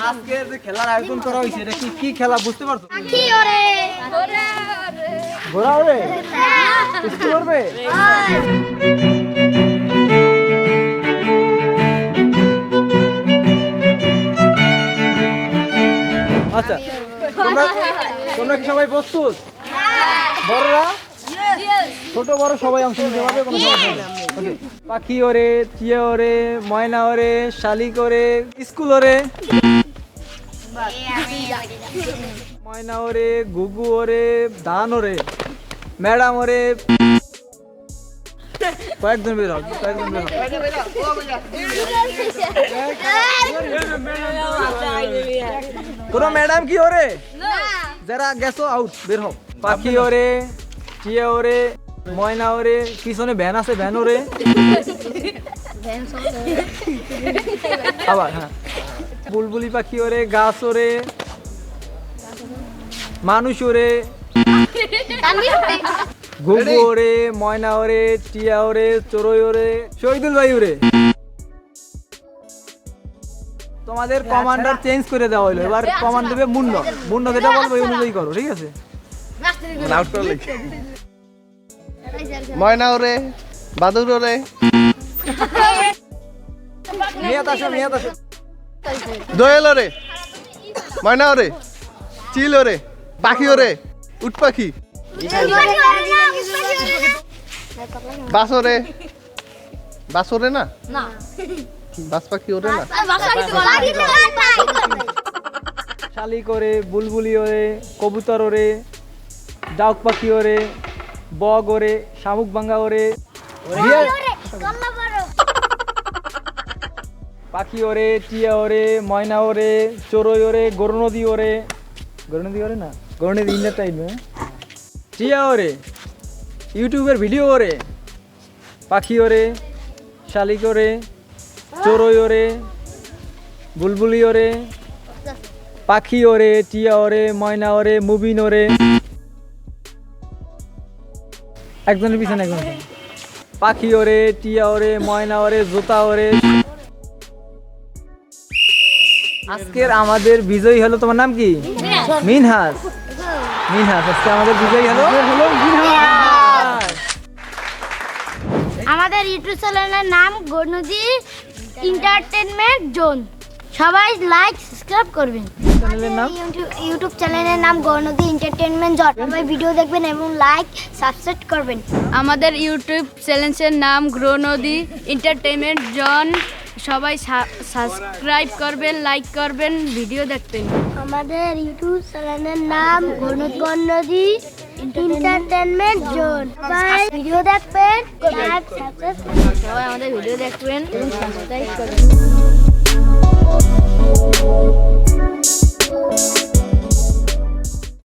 আজকের যে খেলার আয়োজন করা হয়েছে এটা কি কি খেলা বুঝতে পারছ? কি ওরে ঘোরা হবে কিছু করবে আচ্ছা তোমরা তোমরা কি সবাই প্রস্তুত? বড়রা? ছোট বড় সবাই অংশ নিতে পারবে কোনো সমস্যা নেই। পাখি ওরে চিয়ে ওরে ময়না ওরে শালিক ওরে স্কুল ওরে। ময়না ওরে গুগু ওরে ধান ওরে ম্যাডাম ওরে। কয়েকজন বের হোক কয়েকজন বের কোনো ম্যাডাম কি ওরে? যারা গেছো আউট বের হোক পাখি ওরে চিয়ে ওরে। ময়না ওরে পিছনে ভ্যান আছে ভ্যান ওরে। আবার হ্যাঁ। বুলবুলি পাখি ওরে গাছ ওরে। মানুষ ওরে। ঘুঘু ওরে ময়না ওরে টিয়া ওরে চড়ই ওরে শহীদুল ভাই ওরে। তোমাদের কমান্ডার চেঞ্জ করে দেওয়া হলো। এবার কমান্ড দেবে মুন্ড। মুন্ড যেটা বলব ওই অনুযায়ী করো ঠিক আছে? আউট করে লিখ। ময়না ওরে বাদুর ওরে মেয়াদ আসো মেয়াদ আসো দোয়েল ওরে ময়না ওরে চিল ওরে পাখি ওরে উট পাখি বাস ওরে বাস ওরে না বাস পাখি ওরে না শালিক ওরে বুলবুলি ওরে কবুতর ওরে ডাউক পাখি ওরে বগ ওরে শামুক ভাঙ্গা ওরে পাখি ওরে টিয়া ওরে ময়না ওরে চড়ই ওরে গরু নদী ওরে। গরু নদী ওরে না? গরু নদী ইন্টার টাইম টিয়া ওরে ইউটিউবের ভিডিও ওরে পাখি ওরে শালিক ওরে চড়ই ওরে বুলবুলি ওরে পাখি ওরে টিয়া ওরে ময়না ওরে মুবিন ওরে। একজনের পিছনে একজন। পাখি ওরে টিয়া ওরে ময়না ওরে জোতা ওরে। আজকের আমাদের বিজয়ী হলো তোমার নাম কি? মিনহাস। মিনহাস। আজকে আমাদের বিজয়ী হলো? আমাদের ইউটিউব চ্যানেলের নাম গণদি এন্টারটেনমেন্ট জোন। সবাই লাইক সাবস্ক্রাইব করবেন। চ্যানেলের নাম? ইউটিউব- চ্যানেলের নাম গণদি এন্টারটেনমেন্ট জোন সবাই ভিডিও দেখবেন এবং লাইক সাবস্ক্রাইব করবেন। আমাদের ইউটিউব চ্যানেলের নাম গ্রো নদী এন্টারটেনমেন্ট জন। সবাই সাবস্ক্রাইব করবেন লাইক করবেন ভিডিও দেখবেন। আমাদের ইউটিউব চ্যানেলের নাম গণদি এন্টারটেনমেন্ট জোন। সবাই ভিডিও দেখবেন লাইক সাবস্ক্রাইব সবাই আমাদের ভিডিও দেখবেন এবং সাবস্ক্রাইব করবেন।